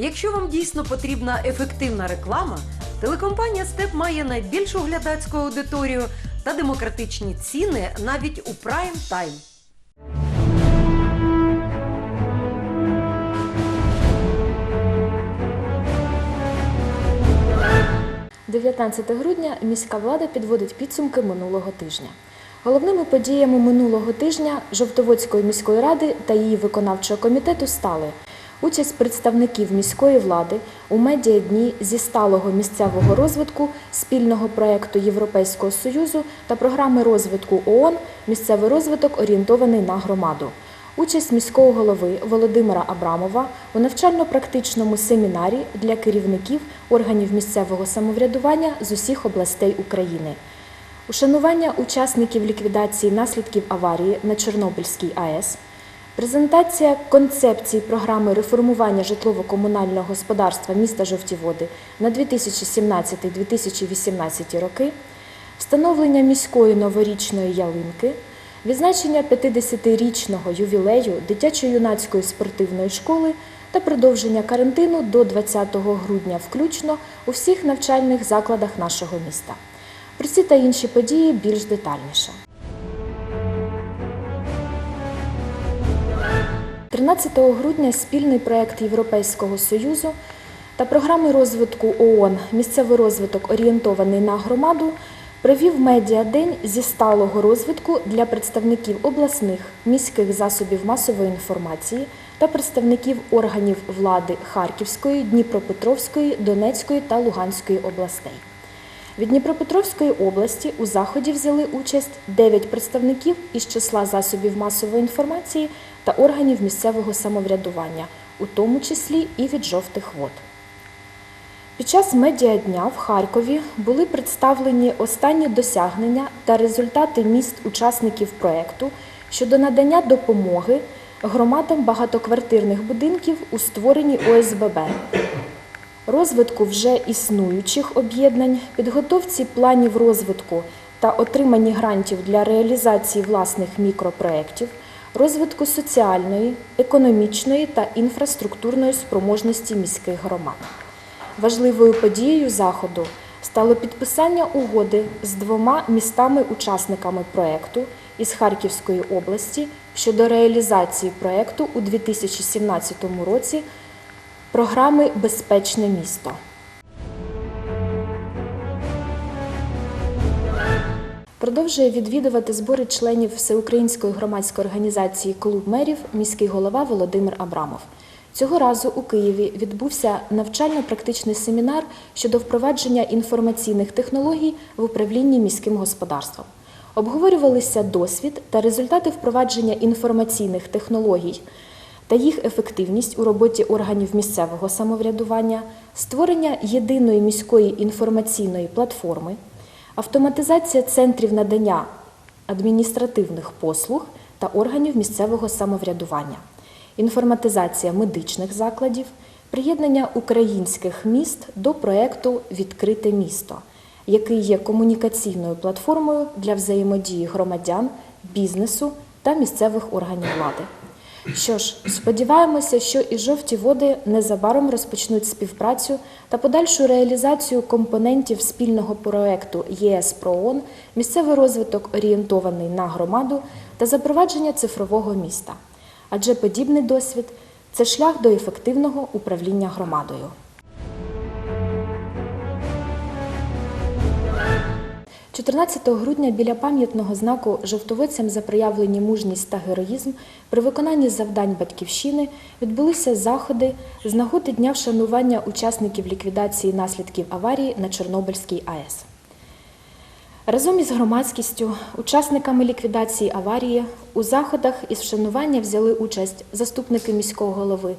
Якщо вам дійсно потрібна ефективна реклама, телекомпанія Степ має найбільшу глядацьку аудиторію та демократичні ціни навіть у прайм тайм. 19 грудня міська влада підводить підсумки минулого тижня. Головними подіями минулого тижня Жовтоводської міської ради та її виконавчого комітету стали участь представників міської влади у медіадні зі сталого місцевого розвитку спільного проєкту Європейського союзу та програми розвитку ООН Місцевий розвиток орієнтований на громаду. Участь міського голови Володимира Абрамова у навчально-практичному семінарі для керівників органів місцевого самоврядування з усіх областей України. Ушанування учасників ліквідації наслідків аварії на Чорнобильській АЕС. Презентація концепції програми реформування житлово-комунального господарства міста Жовті Води на 2017-2018 роки. Встановлення міської новорічної ялинки. Відзначення 50-річного ювілею дитячо-юнацької спортивної школи та продовження карантину до 20 грудня включно у всіх навчальних закладах нашого міста. Про ці та інші події більш детальніше. 13 грудня спільний проект Європейського Союзу та програми розвитку ООН Місцевий розвиток орієнтований на громаду провів медіадень зі сталого розвитку для представників обласних міських засобів масової інформації та представників органів влади Харківської, Дніпропетровської, Донецької та Луганської областей. Від Дніпропетровської області у заході взяли участь 9 представників із числа засобів масової інформації та органів місцевого самоврядування, у тому числі і від жовтих вод. Під час медіадня в Харкові були представлені останні досягнення та результати міст-учасників проекту щодо надання допомоги громадам багатоквартирних будинків у створенні ОСББ, розвитку вже існуючих об'єднань, підготовці планів розвитку та отриманні грантів для реалізації власних мікропроєктів, розвитку соціальної, економічної та інфраструктурної спроможності міських громад. Важливою подією заходу стало підписання угоди з двома містами-учасниками проекту із Харківської області щодо реалізації проекту у 2017 році програми Безпечне місто. Продовжує відвідувати збори членів Всеукраїнської громадської організації Клуб мерів міський голова Володимир Абрамов. Цього разу у Києві відбувся навчально-практичний семінар щодо впровадження інформаційних технологій в управлінні міським господарством. Обговорювалися досвід та результати впровадження інформаційних технологій та їх ефективність у роботі органів місцевого самоврядування, створення єдиної міської інформаційної платформи, автоматизація центрів надання адміністративних послуг та органів місцевого самоврядування, інформатизація медичних закладів, приєднання українських міст до проекту Відкрите місто, який є комунікаційною платформою для взаємодії громадян, бізнесу та місцевих органів влади. Що ж, сподіваємося, що і жовті води незабаром розпочнуть співпрацю та подальшу реалізацію компонентів спільного проекту ЄС ПРООН, місцевий розвиток орієнтований на громаду та запровадження цифрового міста. Адже подібний досвід це шлях до ефективного управління громадою. – 14 грудня біля пам'ятного знаку жовтовицям за проявлені мужність та героїзм при виконанні завдань батьківщини відбулися заходи з нагоди дня вшанування учасників ліквідації наслідків аварії на Чорнобильській АЕС. Разом із громадськістю, учасниками ліквідації аварії у заходах із вшанування взяли участь заступники міського голови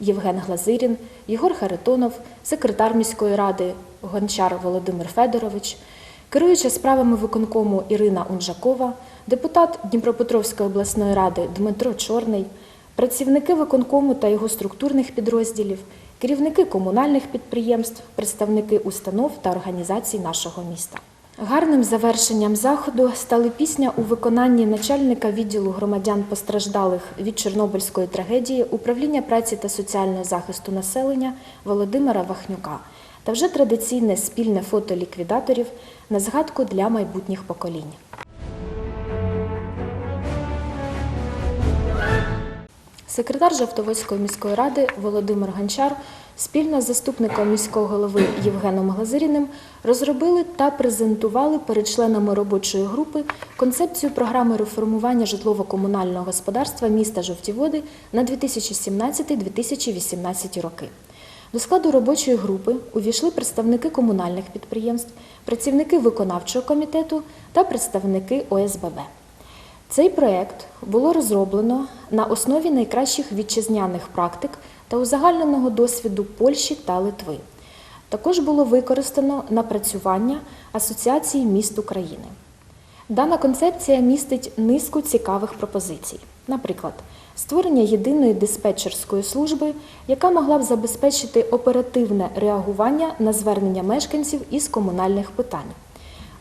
Євген Глазирін, Єгор Харитонов, секретар міської ради Гончар Володимир Федорович, керуюча справами виконкому Ірина Унжакова, депутат Дніпропетровської обласної ради Дмитро Чорний, працівники виконкому та його структурних підрозділів, керівники комунальних підприємств, представники установ та організацій нашого міста. Гарним завершенням заходу стали пісня у виконанні начальника відділу громадян постраждалих від Чорнобильської трагедії управління праці та соціального захисту населення Володимира Вахнюка та вже традиційне спільне фото ліквідаторів на згадку для майбутніх поколінь. Секретар Жовтоводської міської ради Володимир Гончар спільно з заступником міського голови Євгеном Глазиріним розробили та презентували перед членами робочої групи концепцію програми реформування житлово-комунального господарства міста Жовті Води на 2017-2018 роки. До складу робочої групи увійшли представники комунальних підприємств, працівники виконавчого комітету та представники ОСББ. Цей проект було розроблено на основі найкращих вітчизняних практик та узагальненого досвіду Польщі та Литви. Також було використано напрацювання Асоціації міст України. Дана концепція містить низку цікавих пропозицій. Наприклад, створення єдиної диспетчерської служби, яка могла б забезпечити оперативне реагування на звернення мешканців із комунальних питань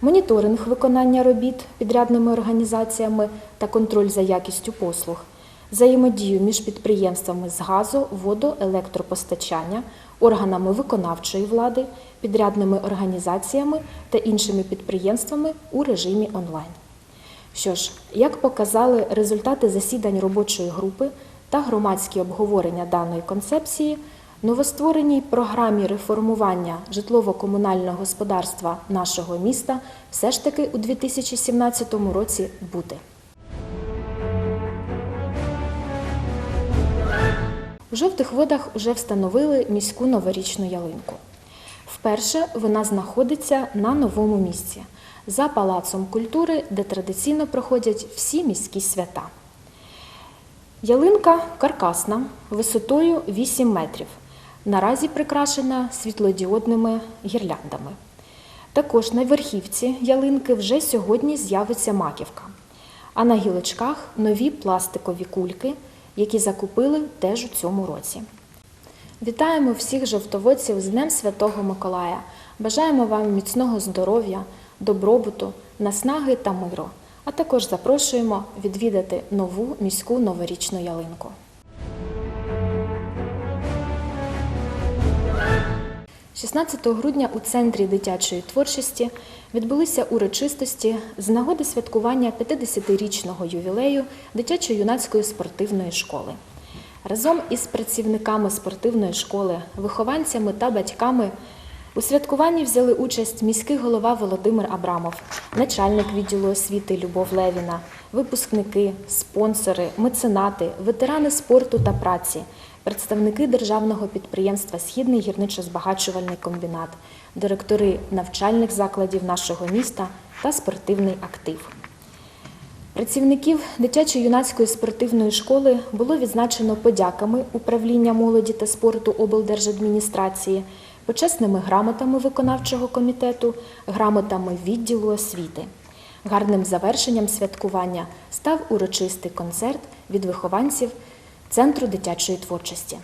моніторинг виконання робіт підрядними організаціями та контроль за якістю послуг, взаємодію між підприємствами з газу, водо, електропостачання, органами виконавчої влади, підрядними організаціями та іншими підприємствами у режимі онлайн. Що ж, як показали результати засідань робочої групи та громадські обговорення даної концепції, новоствореній програмі реформування житлово-комунального господарства нашого міста все ж таки у 2017 році бути. У жовтих водах вже встановили міську новорічну ялинку. Вперше вона знаходиться на новому місці за палацом культури, де традиційно проходять всі міські свята. Ялинка каркасна, висотою 8 метрів. Наразі прикрашена світлодіодними гірляндами. Також на верхівці ялинки вже сьогодні з'явиться маківка. А на гілочках нові пластикові кульки, які закупили теж у цьому році. Вітаємо всіх жовтоводців з Днем Святого Миколая. Бажаємо вам міцного здоров'я, добробуту, наснаги та миру. А також запрошуємо відвідати нову міську новорічну ялинку. – 16 грудня у Центрі дитячої творчості відбулися урочистості з нагоди святкування 50-річного ювілею дитячо-юнацької спортивної школи. Разом із працівниками спортивної школи, вихованцями та батьками у святкуванні взяли участь міський голова Володимир Абрамов, начальник відділу освіти Любов Левіна, випускники, спонсори, меценати, ветерани спорту та праці, представники державного підприємства Східний гірничо-збагачувальний комбінат, директори навчальних закладів нашого міста та спортивний актив. Працівників дитячо-юнацької спортивної школи було відзначено подяками управління молоді та спорту облдержадміністрації, почесними грамотами виконавчого комітету, грамотами відділу освіти. Гарним завершенням святкування став урочистий концерт від вихованців Центру дитячої творчості.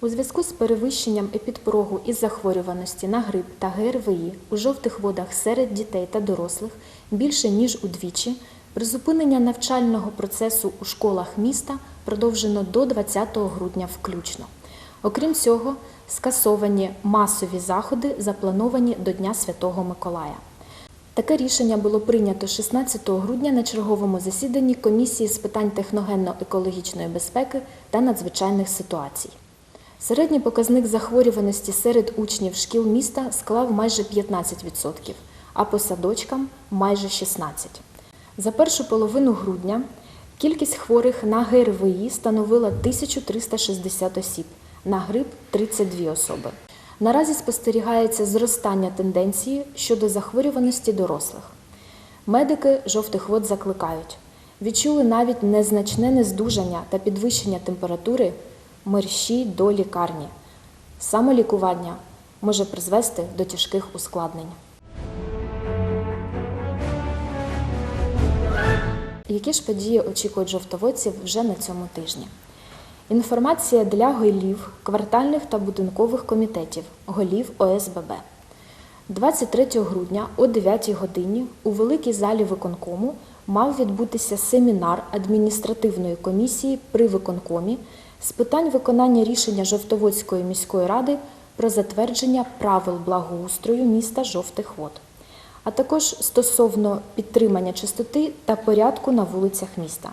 У зв'язку з перевищенням епідпорогу із захворюваності на грип та ГРВІ у жовтих водах серед дітей та дорослих більше ніж удвічі, призупинення навчального процесу у школах міста продовжено до 20 грудня включно. Окрім цього, скасовані масові заходи, заплановані до Дня Святого Миколая. Таке рішення було прийнято 16 грудня на черговому засіданні комісії з питань техногенно-екологічної безпеки та надзвичайних ситуацій. Середній показник захворюваності серед учнів шкіл міста склав майже 15%, а по садочкам майже 16%. За першу половину грудня кількість хворих на ГРВІ становила 1360 осіб, на грип 32 особи. Наразі спостерігається зростання тенденції щодо захворюваності дорослих. Медики жовтих вод закликають. Відчули навіть незначне нездужання та підвищення температури мерщій до лікарні. Самолікування може призвести до тяжких ускладнень. Які ж події очікують жовтоводців вже на цьому тижні? Інформація для голів квартальних та будинкових комітетів, голів ОСББ. 23 грудня о 9 годині у великій залі виконкому мав відбутися семінар адміністративної комісії при виконкомі з питань виконання рішення Жовтоводської міської ради про затвердження правил благоустрою міста Жовтих Вод, а також стосовно підтримання чистоти та порядку на вулицях міста.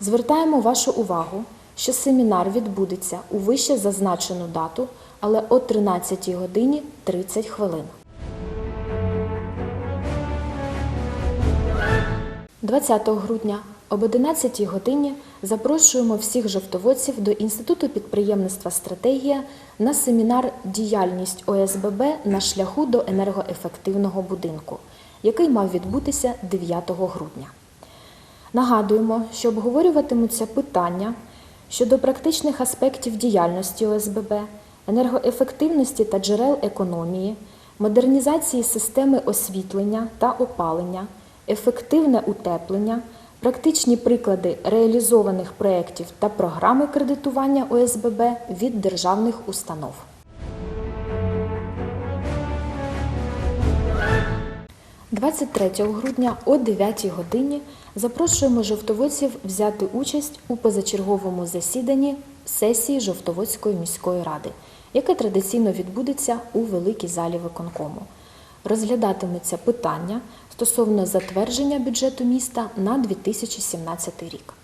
Звертаємо вашу увагу, що семінар відбудеться у вище зазначену дату, але о 13 годині 30 хвилин. 20 грудня об 11 годині запрошуємо всіх жовтоводців до Інституту підприємництва Стратегія на семінар Діяльність ОСББ на шляху до енергоефективного будинку, який мав відбутися 9 грудня. Нагадуємо, що обговорюватимуться питання щодо практичних аспектів діяльності ОСББ, енергоефективності та джерел економії, модернізації системи освітлення та опалення, ефективне утеплення, практичні приклади реалізованих проєктів та програми кредитування ОСББ від державних установ. – 23 грудня о 9 годині запрошуємо жовтоводців взяти участь у позачерговому засіданні сесії Жовтоводської міської ради, яке традиційно відбудеться у великій залі виконкому. Розглядатиметься питання стосовно затвердження бюджету міста на 2017 рік.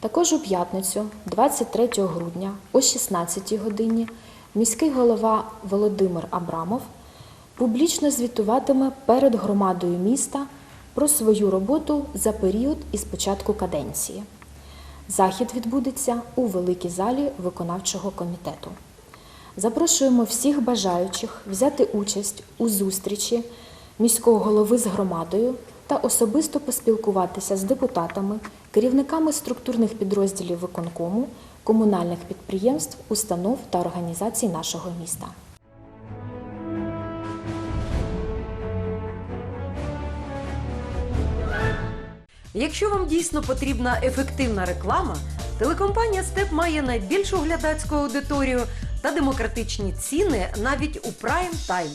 Також у п'ятницю, 23 грудня о 16 годині, міський голова Володимир Абрамов публічно звітуватиме перед громадою міста про свою роботу за період із початку каденції. Захід відбудеться у великій залі виконавчого комітету. Запрошуємо всіх бажаючих взяти участь у зустрічі міського голови з громадою та особисто поспілкуватися з депутатами, керівниками структурних підрозділів виконкому, комунальних підприємств, установ та організацій нашого міста. Якщо вам дійсно потрібна ефективна реклама, телекомпанія Степ має найбільшу глядацьку аудиторію та демократичні ціни навіть у прайм тайм.